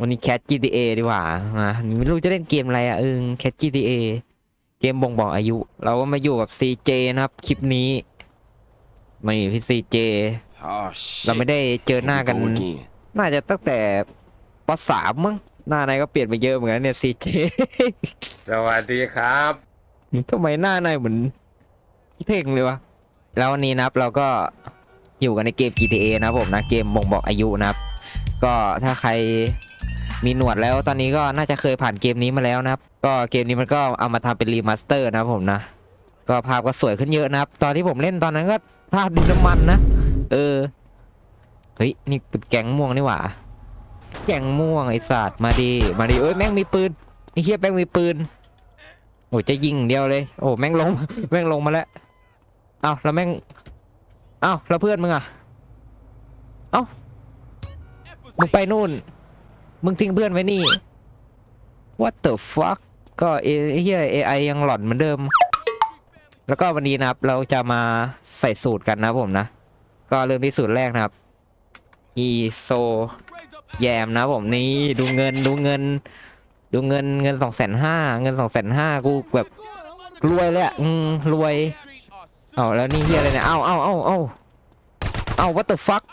วันนี้แคท GTA ดีกว่านะไม่รู้จะเล่นเกมอะไรอะเออแคท GTA เกมบ่งบอกอายุ เราก็มาอยู่กับ CJ นะครับ คลิปนี้มาอยู่พี่ CJ Oh เรา shit. ไม่ได้เจอหน้ากัน Here we go again. น่าจะตั้งแต่ปสามมั้งหน้านายก็เปลี่ยนไปเยอะเหมือนกันเนี่ย CJ สวัสดีครับ ทำไมหน้านายเหมือนเท่งเลยวะแล้ววันนี้นะครับเราก็อยู่กันในเกม GTA นะครับผมนะเกมบ่งบอกอายุนะครับ ก็ถ้าใคร มีหนวดแล้วตอนนี้ก็น่าจะเคยผ่านเกมนี้มาแล้วนะครับ ก็เกมนี้มันก็เอามาทำเป็นรีมาสเตอร์นะครับผมนะ ก็ภาพก็สวยขึ้นเยอะนะครับ ตอนที่ผมเล่นตอนนั้นก็ภาพดินน้ำมันนะ เออ เฮ้ย นี่เป็นแก๊งม่วงนี่หว่า แก๊งม่วงไอ้สัตว์มาดีมาดีเอ้ยแม่งมีปืนไอ้เหี้ยแม่งมีปืน โอ้จะยิงเดียวเลย โอ้แม่งลง แม่งลงมาแล้ว เอ้าแล้วแม่ง เอ้าแล้วเพื่อนมึงอะเอ้ามึงไปนู่น มึงทิ้งเพื่อนไว้นี่ what the fuck ก็เอเฮีย AI ยังหล่อนเหมือนเดิม แล้วก็วันนี้นะครับ เราจะมาใส่สูตรกันนะผมนะ ก็เริ่มที่สูตรแรกนะครับ อีโซแยมนะผมนี่ดูเงินดูเงิน ดูเงินเงินสองแสนห้าเงินสองแสนห้ากูแบบรวยเลยอะอืมรวยเอาแล้วนี่เฮียอะไรเนี่ยเอาเอาเอาเอาเอา what the fuck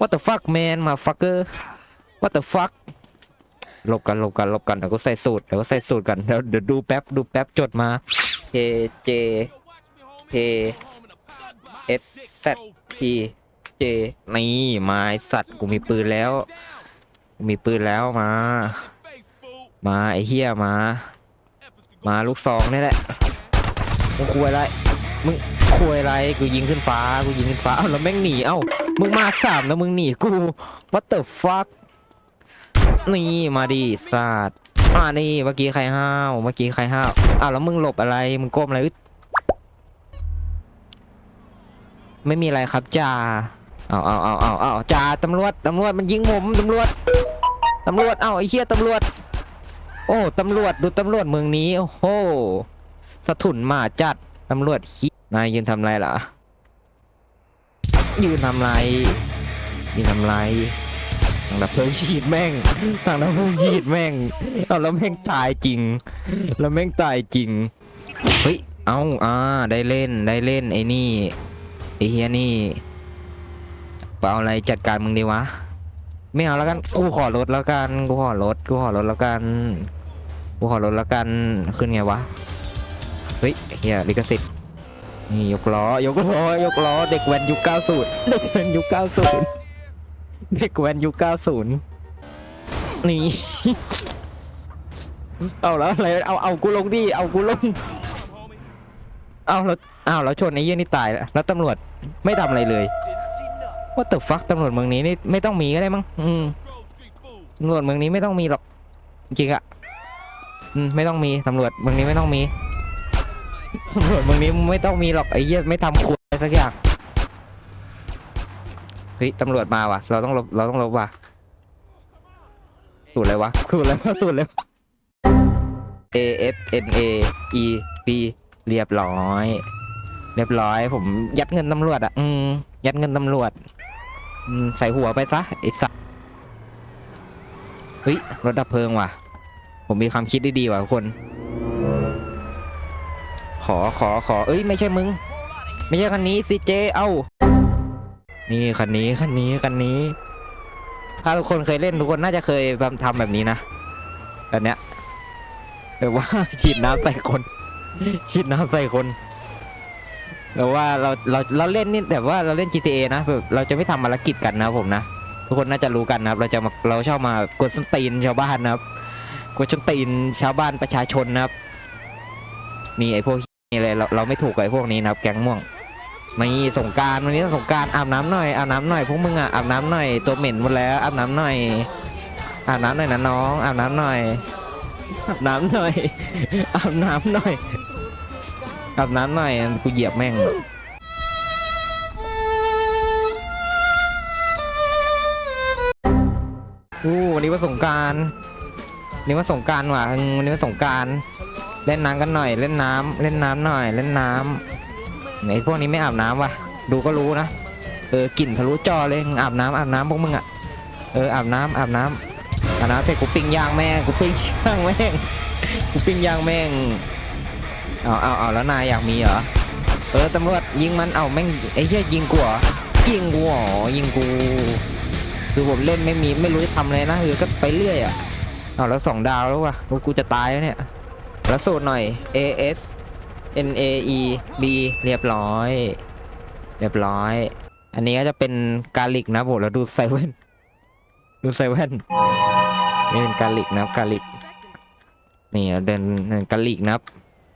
what the fuck man มา fucker what the fuck หลบกันหลบกันหลบกันเดี๋ยวก็ใส่สูตรเดี๋ยวก็ใส่สูตรกันเดี๋ยวเดี๋ยวดูแป๊บดูแป๊บจดมา K J K S Z P J นี่มาสัตว์กูมีปืนแล้วกูมีปืนแล้วมา มาไอ้เฮียมา มาลูกซองนี่แหละมึงคุยอะไรมึงคุยอะไรกูยิงขึ้นฟ้ากูยิงขึ้นฟ้าเอ้าแล้วแม่งหนีเอ้ามึงมาสามแล้วมึงหนีกู what the fuck นี่มาดิศาสตร์อ่านี่เมื่อกี้ใครห้าวเมื่อกี้ใครห้าวอ้าวแล้วมึงหลบอะไรมึงก้มอะไรไม่มีอะไรครับจ่าเอาเอาเอาเอาเอาจ่าตำรวจตำรวจมันยิงผมตำรวจตำรวจเอ้าไอ้เหี้ยตำรวจ โอ้ตำรวจดูตำรวจเมืองนี้โอ้โหสะทุนมาจัดตำรวจฮินายยืนทำไรล่ะยืนทำไรยืนทำไร ทางดับเพลิงฉีดแม่งทางดับเพลิงฉีดแม่งเอาแล้วแม่งตายจริง แล้วแม่งตายจริงเฮ้ยเอาอ่าได้เล่นได้เล่นไอ้นี่ไอ้เฮียนี่เอาอะไรจัดการมึงดีวะไม่เอาแล้วกันกูขอลดแล้วกันกูขอลดกูขอลดแล้วกันกูขอลดแล้วกันขึ้นไงวะเฮ้ยเฮียลิขสิทธิ์นี่ยกล้อยกล้อยกล้อเด็กแวนยุค90เด็กแวนยุค90 เด็กแวนยุค90นี่ เอาแล้วอะไรเอาเอากูลงดิเอากูลง เอาแล้วเอาแล้วชนไอ้เหี้ยนี่ตายแล้วแล้วตำรวจไม่ทำอะไรเลยว่าแต่ฟักตำรวจเมืองนี้นี่ไม่ต้องมีก็ได้มั้งอืมตำรวจเมืองนี้ไม่ต้องมีหรอกจริงอะอืมไม่ต้องมีตำรวจเมืองนี้ไม่ต้องมีตำรวจเมืองนี้ไม่ต้องมีหรอกไอ้เหี้ยไม่ทำคุยอะไรสักอย่าง ฮ้ยตำรวจมาว่ะ เราต้องลบเราต้องลบว่ะสูตรอะไรวะสูตรอะไรวะสูตรอะไร A F N A E B เรียบร้อย เรียบร้อย ผมยัดเงินตำรวจอะ อืมยัดเงินตำรวจอืมใส่หัวไปซะไอ้สัสเฮ้ยรถดับเพลิงว่ะ ผมมีความคิดด้ดีว่ะทุกคน ขอขอขอเอ้ย ไม่ใช่มึง ไม่ใช่คันนี้ซีเจ เอ้า นี่คันนี้คันนี้คันนี้ ถ้าทุกคนเคยเล่นทุกคนน่าจะเคยทำแบบนี้นะแบบเนี้ยแบบว่าฉีดน้ำใส่คนฉีดน้ำใส่คนแบบว่าเราเราเราเล่นนี่แบบว่าเราเล่น GTA นะแบบเราจะไม่ทำภารกิจกันนะผมนะ ทุกคนน่าจะรู้กันนะครับ เราจะมาเราชอบมากดสตีนชาวบ้านนะครับกดสตีนชาวบ้านประชาชนนะครับ มีไอ้พวกนี่เลยเราเราไม่ถูกกับไอ้พวกนี้นะครับ แก๊งม่วง นี่สงการวันนี้สงการอาบน้ำหน่อยอาบน้ำหน่อยพวกมึงอะอาบน้ำหน่อยตัวเหม็นหมดแล้วอาบน้ำหน่อยอาบน้ำหน่อยนะน้องอาบน้ำหน่อยอาบน้ำหน่อยอาบน้ำหน่อยอาบน้ำหน่อยกูเหยียบแม่งอู้วันนี้ว่าสงการวันนี้ว่าสงการว่ะวันนี้ว่าสงการเล่นน้ำกันหน่อยเล่นน้ำเล่นน้ำหน่อยเล่นน้ำ ไหนพวกนี้ไม่อาบน้ำว่ะ ดูก็รู้นะ เออกลิ่นทะลุจอเลยอาบน้ำอาบน้ำพวกมึงอะ เอออาบน้ำอาบน้ำอันนั้นเสร็จกูปิ้งย่างแม่งกูปิ้งย่างแม่งกูปิ้งย่างแม่งเอาเอาเอาแล้วนายอยากมีเหรอ เออตำรวจยิงมันเอาแม่งไอ้เหี้ยยิงกูเหรอยิงกูเหรอยิงกู คือผมเล่นไม่มีไม่รู้จะทำอะไรนะคือก็ไปเรื่อยอะเอาแล้วสองดาวแล้วว่ะกูจะตายแล้วเนี่ยแล้วสูตรหน่อย A S N A E B เรียบร้อย เรียบร้อย อันนี้ก็จะเป็นกาลิกนะผมแล้วดูเซเว่นดูเซเว่นนี่เป็นกาลิกนะกาลิกนี่เดินเดินกาลิกนะ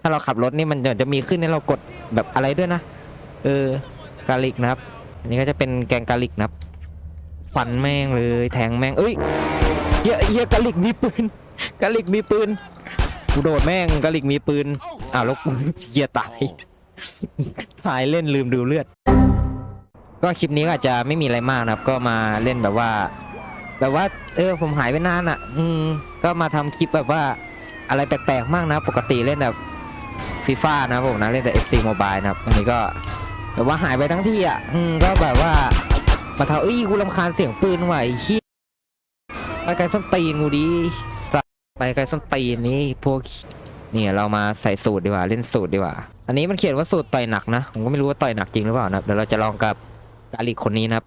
ถ้าเราขับรถนี่มันจะจะมีขึ้นให้เรากดแบบอะไรด้วยนะ เออกาลิกนะครับ อันนี้ก็จะเป็นแกงกาลิกนะครับฟันแม่งเลยแทงแม่งเอ้ยเฮียเฮียกาลิกมีปืนกาลิกมีปืนกูโดดแม่งกาลิกมีปืน อ้าวแล้วกูเฮียตาย ตายเล่นลืมดูเลือด ก็คลิปนี้ก็อาจจะไม่มีอะไรมากนะครับ ก็มาเล่นแบบว่า แบบว่า เออผมหายไปนานอะ อืมก็มาทำคลิปแบบว่าอะไรแปลกๆมากนะ ปกติเล่นแบบฟีฟ่านะผมนะเล่นแต่ FC Mobile นะครับอันนี้ก็แบบว่าหายไปทั้งที่อะ อืมก็แบบว่ามาทำเอ้ยกูรำคาญเสียงปืนว่ะไอ้ขี้ยไปไกลส้นตีนกูดิสัสไปไกลส้นตีนนี้พวก นี่เรามาใส่สูตรดีกว่าเล่นสูตรดีกว่า อันนี้มันเขียนว่าสูตรต่อยหนักนะ ผมก็ไม่รู้ว่าต่อยหนักจริงหรือเปล่านะเดี๋ยวเราจะลองกับกาลิกคนนี้นะครับ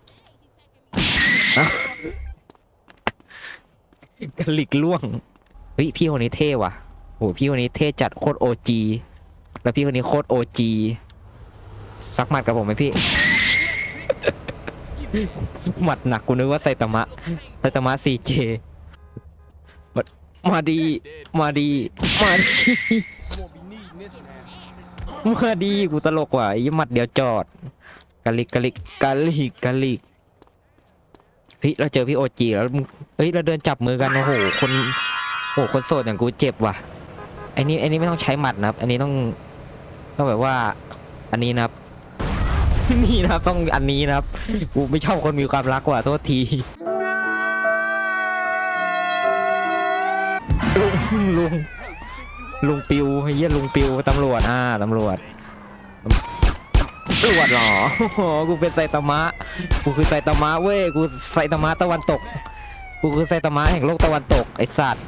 กาลิกล่วงเฮ้ยพี่คนนี้เท่ว่ะโหพี่คนนี้เท่จัดโคตรโอจีแล้วพี่คนนี้โคตรโอจีสักหมัดกับผมไหมพี่หมัดหนักกูนึกว่าไซตามะไซตามะซีเจ มาดี มาดี มาดี มาดี กูตลกว่ะไอ้หมัดเดียวจอดกะลิกกะลิกกะลิกกะลิกเฮ้ยเราเจอพี่โอจีแล้วมึงเฮ้ยเราเดินจับมือกันโอ้โหคนโอ้โหคนโสดอย่างกูเจ็บว่ะไอ้นี่ไอ้นี่ไม่ต้องใช้หมัดนะครับ อันนี้ต้องต้องแบบว่า อันนี้นะครับนี่นะครับต้องอันนี้นะครับกูไม่ชอบคนมีความรักว่ะโทษที ลุงลุงลุงปิวเฮียลุงปิวตำรวจอ่าตำรวจตำรวจเหรอโอ้โหกูเป็นไซตามะกูคือไซตามะเว้ยกูไซตามะตะวันตก กูคือไซตามะแห่งโลกตะวันตกไอสัตว์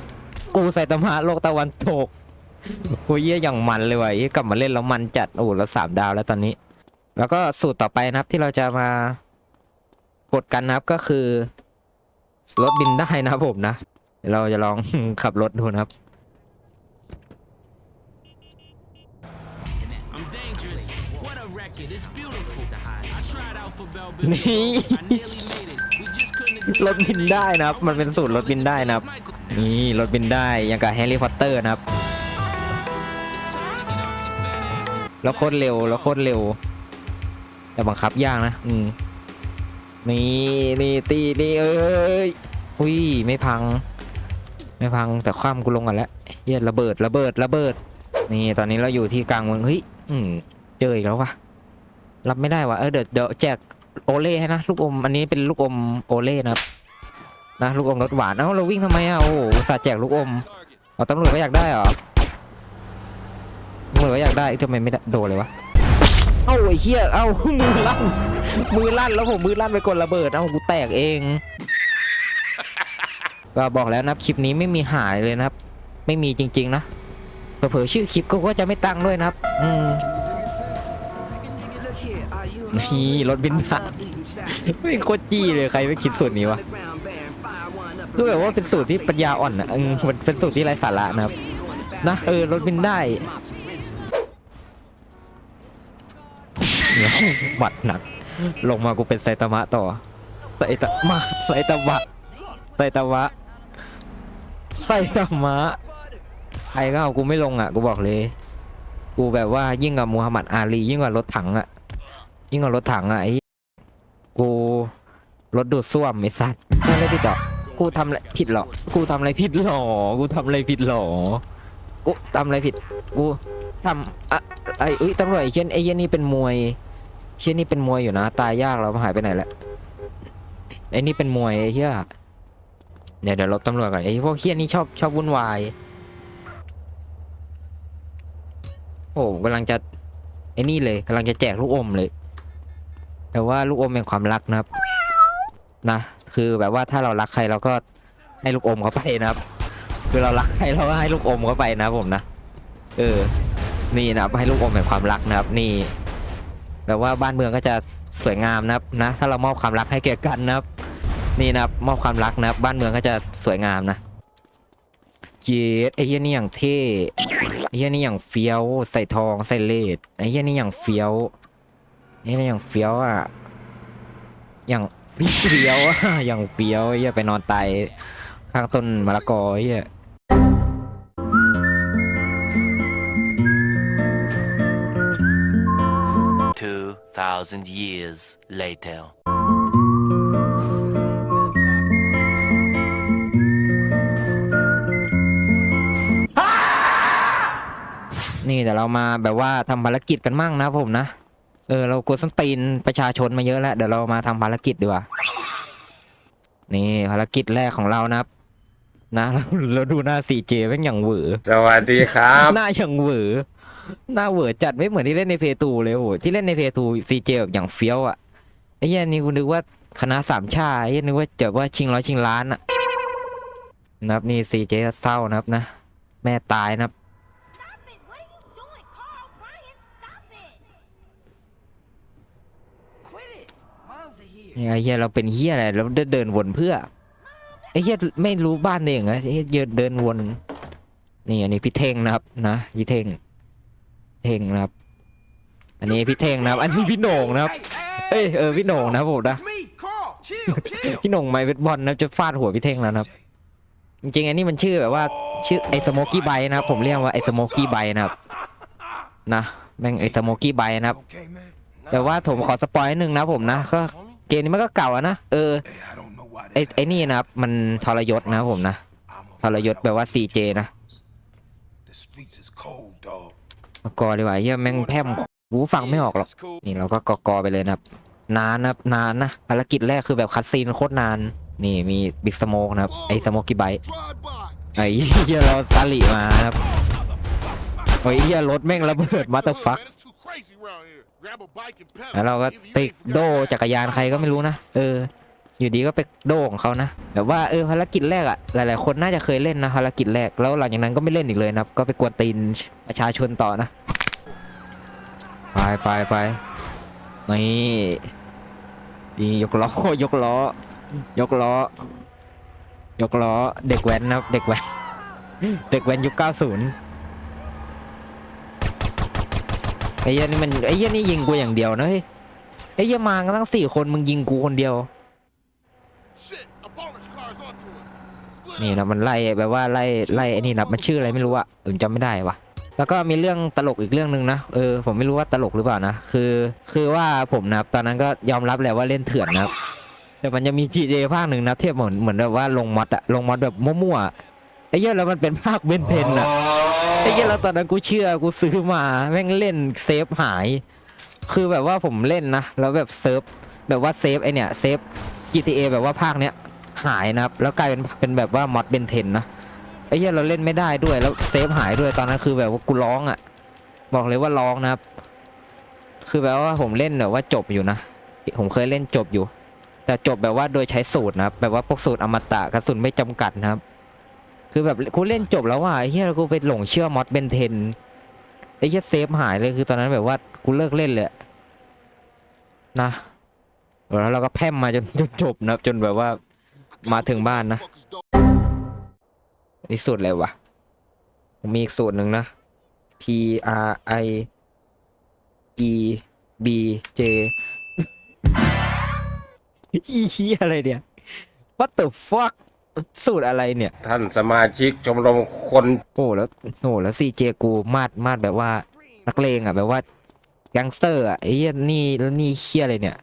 กูไซตามะโลกตะวันตกกูเยี่ยอย่างมันเลยว่ะเหี้ยกลับมาเล่นแล้วมันจัดโอ้โหแล้วสามดาวแล้วตอนนี้ แล้วก็สูตรต่อไปนะครับที่เราจะมากดกันนะครับก็คือรถบินได้นะครับผมนะ เดี๋ยวเราจะลอง ขับรถดูนะครับ I'm dangerous. What a record. It's beautiful. I tried out for Bell นี่ I nearly made it. We just couldn't agree รถบินได้นะครับ มันเป็นสูตรรถบินได้นะครับ Michael, นี่รถบินได้อย่างกับแฮร์รี่พอตเตอร์นะครับ it's time to get off your fat ass. แล้วโคตรเร็วแล้วโคตรเร็ว แต่บังคับยากนะ อืม นี่นี่ตีนี่เอ้ยอุ้ย ไม่พัง ไม่พังแต่คว่ำกูลงกันแล้วเฮียระเบิดระเบิดระเบิด นี่ตอนนี้เราอยู่ที่กลางเมืองเฮ้ยอืมเจออีกแล้ววะรับไม่ได้วะเออเดี๋ยวเดี๋ยวแจกโอเล่ให้นะลูกอมอันนี้เป็นลูกอมโอเล่นะครับนะลูกอมรสหวานเอ้าเราวิ่งทำไมอะโอ้สาแจกลูกอมเอาตำรวจก็อยากได้เหรอตำรวจก็อยากได้ทำไมไม่ได้โดนเลยวะเอ้าไอ้เหี้ยเอ้ามือลั่นมือลั่นแล้วผมมือลั่นไปกดระเบิดเอ้ากูแตกเอง ก็บอกแล้วนะครับคลิปนี้ไม่มีหายเลยนะครับ ไม่มีจริง ๆ นะเผลอชื่อคลิปก็จะไม่ตั้งด้วยนะครับ อืมนี่รถบินได้ไม่โคตรจี้เลยใครไม่คิดสูตรนี้วะคือแบบว่าเป็นสูตรที่ปัญญาอ่อนอะเออมันเป็นสูตรที่ไร้สาระนะครับ นะเออรถบินได้เดี๋ยวหมัดหนัก ลงมากูเป็นไซตามะต่อไซตามะไซตามะไซตามะ ไซตามะใครก็เอากูไม่ลงอะ กูบอกเลย กูแบบว่ายิ่งกับมูฮัมหมัดอาลียิ่งกว่ารถถังอะ ยิ่งกว่ารถถังอะไอ้กูรถดูดซ่วมไอ้สัตว์ทำอะไรผิดหรอกูทำอะไรผิดหรอกูทำอะไรผิดหรอกูทำอะไรผิดหรอกูทำอะไรผิด กูทำอะไอ้เอ้ยตำรวจไอ้เช่นไอ้เช่นนี่เป็นมวยเช่นนี่เป็นมวยอยู่นะ ตายยากแล้วมันหายไปไหนแล้วไอ้นี่เป็นมวยไอ้เหี้ย เดี๋ยวเดี๋ยวลบตำรวจก่อนไอ้พวกเฮี้ยนี่ชอบชอบวุ่นวาย โอ้กำลังจะไอ้นี่เลยกำลังจะแจกลูกอมเลย แต่ว่าลูกอมเป็นความรักนะครับ นะ คือแบบว่าถ้าเรารักใครเราก็ให้ลูกอมเขาไปนะครับ คือเรารักใครเราก็ให้ลูกอมเขาไปนะผมนะ เออ นี่นะครับให้ลูกอมแห่งความรักนะครับ นี่แบบว่าบ้านเมืองก็จะสวยงามนะครับนะ ถ้าเรามอบความรักให้แก่กันนะครับ นี่นะครับมอบความรักนะครับบ้านเมืองก็จะสวยงามนะเยสไอ้เหี้ยนี่อย่างเท่ไอ้เหี้ยนี่อย่างเฟี้ยวใส่ทองใส่เลดไอ้เหี้ยนี่อย่างเฟี้ยวไอ้เหี้ยนี่อย่างเฟี้ยวอะอย่างเฟี้ยวอะอย่างเฟี้ยวไอ้เหี้ยไปนอนตายข้างต้นมะละกอไอ้เหี้ย Two thousand years later. นี่แต่เรามาแบบว่าทำภารกิจกันมั่งนะผมนะ เออเรากดส้นตีนประชาชนมาเยอะแล้วเดี๋ยวเรามาทำภารกิจดีกว่า นี่ภารกิจแรกของเรานะครับนะเราเราดูหน้าซีเจแม่งอย่างเหวอสวัสดีครับ หน้าอย่างเหวอหน้าเหวอจัดไม่เหมือนที่เล่นในเพตูเลยโอ้โหที่เล่นในเพตูซีเจแบบอย่างเฟี้ยวอะไอ้เหี้ยนี่กูนึกว่าคณะสามชาไอ้เหี้ยนึกว่าจะว่าชิงร้อยชิงล้านอะนะครับนี่ซีเจเศร้านะครับนะ แม่ตายนะครับ Moms are here. ไอ้เหี้ยเราเป็นเหี้ยอะไรเราเดินวนเพื่อไอ้เหี้ยไม่รู้บ้านเองเหรอไอ้เหี้ยเดินวนนี่อันนี้พี่เท่งนะครับนะพี่เท่งเท่งนะครับ อันนี้พี่เท่งนะครับ อันนี้พี่โหน่งนะครับเอ้ยเออพี่โหน่งนะครับผมนะพี่โหน่งไมค์เวทบอลนะจะฟาดหัวพี่เท่งแล้วนะครับ จริงๆอันนี้มันชื่อแบบว่าชื่อไอ้สโมกี้ไบนะครับ ผมเรียกว่าไอ้สโมกี้ไบนะครับนะแม่งไอ้สโมกี้ไบนะครับแต่ว่าผมขอสปอยนิดนึงนะผมนะก็ เกมนี้มันก็เก่าอะนะ เออ ไอ้ this ไอ้นี่นะครับ มันทรยศนะผมนะ ทรยศแบบว่า CJ นะกอดีกว่าเฮียแม่งแพร่มหูฟังไม่ออกหรอก นี่เราก็กอกอไปเลยนะครับ นานนะนานนะ ภารกิจแรกคือแบบคัดซีนโคตรนาน นี่มีบิ๊กสโมกนะครับ ไอ้สโมกี้ไบไอ้เฮียเราตาลีมาครับ โอ้ยเฮียรถแม่งระเบิดมาตฟัก แล้วเราก็ไปโดจักรยานใครก็ไม่รู้นะ เออ อยู่ดีก็ไปโดของเขานะแบบว่าเออภารกิจแรกอะหลาย ๆ คนน่าจะเคยเล่นนะภารกิจแรกแล้วหลังจากนั้นก็ไม่เล่นอีกเลยนะครับก็ไปกวนตีนประชาชนต่อนะ ไปไปไปนี่นี่ยกล้อยกล้อยกล้อยกล้อเด็กแว้นนะครับเด็กแว้นเด็กแว้นยุค90 ไอ้เหี้ยนี่มันไอ้เหี้ยนี่ยิงกูอย่างเดียวนะเฮ้ยไอ้เหี้ยมากันตั้งสี่คนมึงยิงกูคนเดียว นี่นะมันไล่แบบว่าไล่ไล่ไอ้นี่นะมันชื่ออะไรไม่รู้อะผมจำไม่ได้วะแล้วก็มีเรื่องตลกอีกเรื่องหนึ่งนะเออผมไม่รู้ว่าตลกหรือเปล่านะคือ คือว่าผมนะครับตอนนั้นก็ยอมรับแหละว่าเล่นเถื่อนนะครับแต่มันจะมี GTA ภาคหนึ่งนะเทียบเหมือนเหมือนแบบว่าลงมอดอะลงมอดแบบมั่วๆไอ้เหี้ยแล้วมันเป็นภาคเบนเทนอะ ไอ้เหี้ยแล้วตอนนั้นกูเชื่อกูซื้อมาแม่งเล่นเซฟหาย คือแบบว่าผมเล่นนะแล้วแบบเซิร์ฟแบบว่าเซฟไอเนี่ยเซฟ GTA แบบว่าภาคเนี้ยหายนะครับแล้วกลายเป็นเป็นแบบว่ามอดเบนเทนนะไอ้เหี้ยเราเล่นไม่ได้ด้วยแล้วเซฟหายด้วยตอนนั้นคือแบบว่ากูร้องอะ บอกเลยว่าร้องนะครับ คือแบบว่าผมเล่นแบบว่าจบอยู่นะ ผมเคยเล่นจบอยู่ แต่จบแบบว่าโดยใช้สูตรนะครับแบบว่าพวกสูตรอมตะกระสุนไม่จำกัดนะครับ คือแบบกูเล่นจบแล้วว่ะไอ้เหี้ยกูไปหลงเชื่อมอดเบนเทนไอ้เหี้ยเซฟหายเลยคือตอนนั้นแบบว่ากูเลิกเล่นเลยนะแล้วเราก็แพ่มมาจนจจบนะจนแบบว่ามาถึงบ้านนะนี่สูตรอะไรวะผมมีอีกสูตรหนึ่งนะ P R I E B J อีเหี้ยอะไรเนี่ย What the fuck สูตรอะไรเนี่ย ท่านสมาชิกชมรมคนโอ้แล้วโอ้แล้วซีเจกูมาดมาดแบบว่านักเลงอะแบบว่าแก๊งสเตอร์อะไอ้เหี้ยนี่แล้วนี่เชี่ยอะไรเนี่ย